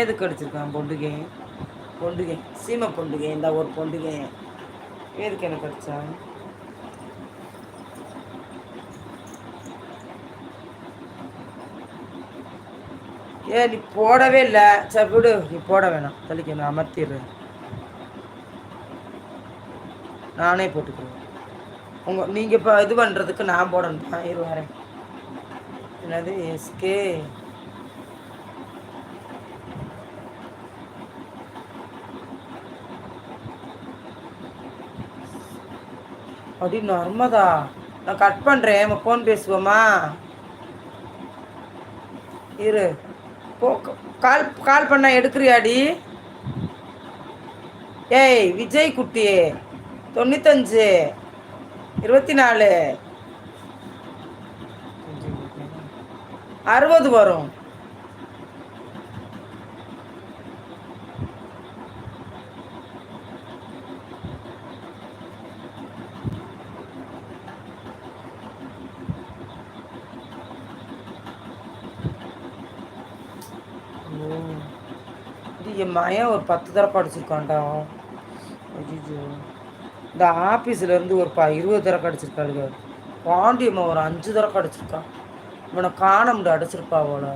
எதுக்கு அடிச்சிருக்கான் பொண்டுகை. பொண்டுகை. சீமை பொண்டுகை இந்த ஒரு பொண்டுகை. எதுக்கு எனக்கு அடித்தான் ஏ நீ போடவே இல்லை. சரி விடு. நீ போட வேணாம். தள்ளிக்க நான் அமர்த்திடுறேன். நானே போட்டுக்கிறேன். உங்கள் நீங்கள் இப்போ இது பண்ணுறதுக்கு நான் போடணும். தான் இரு வரேன். என்னது? எஸ்கே அப்படி நர்மதா. நான் கட் பண்ணுறேன் ஃபோன் பேசுவோமா? இரு. போ கால் கால் பண்ணால் எடுக்கிறியாடி ஏய் விஜய் குட்டி தொண்ணூத்தஞ்சு. இருபத்தி நாலு அறுபது வரும். என் மயம் ஒரு பத்து தடவை அடிச்சிருக்கான்டா ஐயோ இந்த ஆஃபீஸ்லேருந்து ஒரு ப இருபது தடவை அடிச்சிருக்காளுங்க பாண்டியம்மா ஒரு அஞ்சு தடவை கடிச்சிருக்கான் இவனை காண முடியும் அடிச்சிருப்பா அவளை.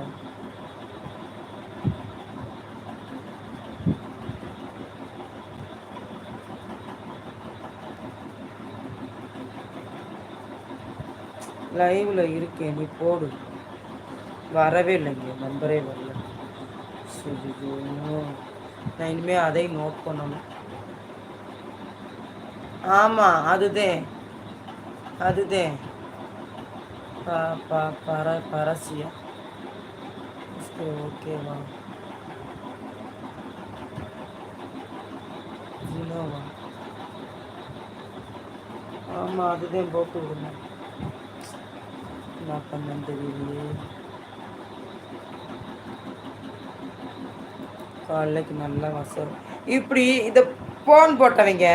லைவில் இருக்கேன். நீ போடு. வரவே இல்லைங்க. நம்பரே வரல. நான் இனிமேல் அதை நோட் பண்ணணும். ஆமாம் அதுதான். அதுதான். ப ப பர பரசியா. ஓகேவா ஜினோவா. ஆமாம் அதுதான் போட்டு விடுங்க. என்ன பண்ணேன்னு தெரியலையே. காலைக்கு நல்லா வசம் இப்படி இதை ஃபோன் போட்டவங்க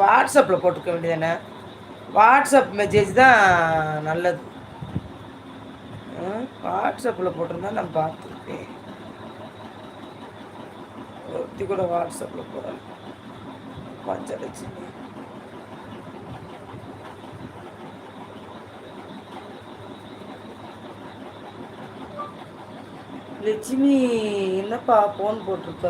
வாட்ஸ்அப்பில் போட்டுக்க வேண்டியதானே வாட்ஸ்அப் மெசேஜ் தான் நல்லது. வாட்ஸ்அப்பில் போட்டிருந்தா நான் பார்த்துருப்பேன். ஒருத்தி கூட வாட்ஸ்அப்பில் போடலாம் பஞ்சடைச்சு லட்சுமி என்னப்பா ஃபோன் போட்டிருக்க?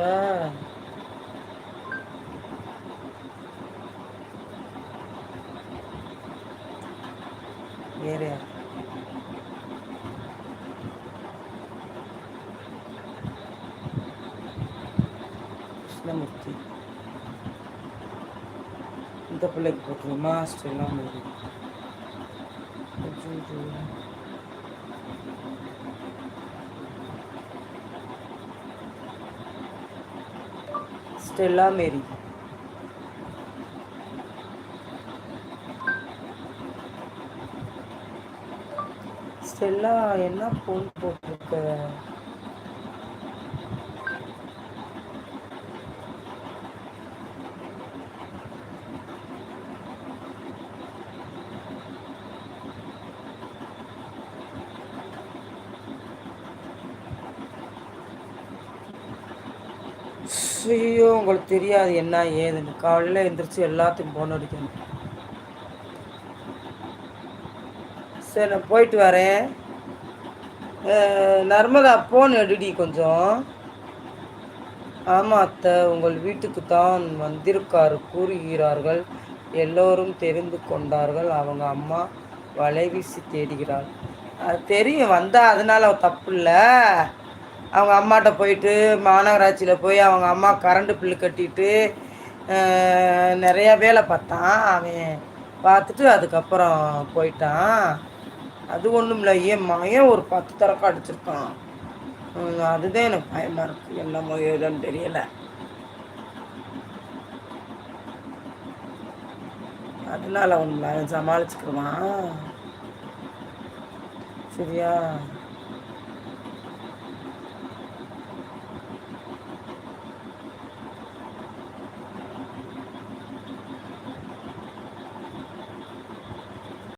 வேற கிருஷ்ணமூர்த்தி. இந்த பிள்ளைக்கு போட்டுருமா ஸ்டெல்லாம் ஸ்டெல்லா மேரி. ஸ்டெல்லா என்ன ஃபோன் போட்டிருக்க? ஐயோ உங்களுக்கு தெரியாது என்ன ஏதுன்னு காலையில் எழுந்திரிச்சு எல்லாத்தையும் போன் அடிக்கணும். சரி நான் போயிட்டு வரேன். நர்மதா ஃபோன் எடுடி கொஞ்சம். ஆமாம் அத்தை உங்கள் வீட்டுக்கு தான் வந்திருக்காரு கூறுகிறார்கள். எல்லோரும் தெரிந்து கொண்டார்கள். அவங்க அம்மா வலை வீசி தேடுகிறாள். அது தெரியும் வந்தால் அதனால் தப்பு இல்லை. அவங்க அம்மாட்ட போயிட்டு மாநகராட்சியில் போய் அவங்க அம்மா கரண்ட் பில்லு கட்டிட்டு நிறையா வேலை பார்த்தான். அவன் பார்த்துட்டு அதுக்கப்புறம் போயிட்டான். அது ஒன்றும் இல்லை ஏன் மயம் ஒரு பத்து தரக்கம் அடிச்சிருக்கான். அதுதான் எனக்கு பயமாக இருக்குது என்னமோ ஏதோன்னு தெரியலை. அதனால ஒன்று சமாளிச்சுக்குவான் சரியா?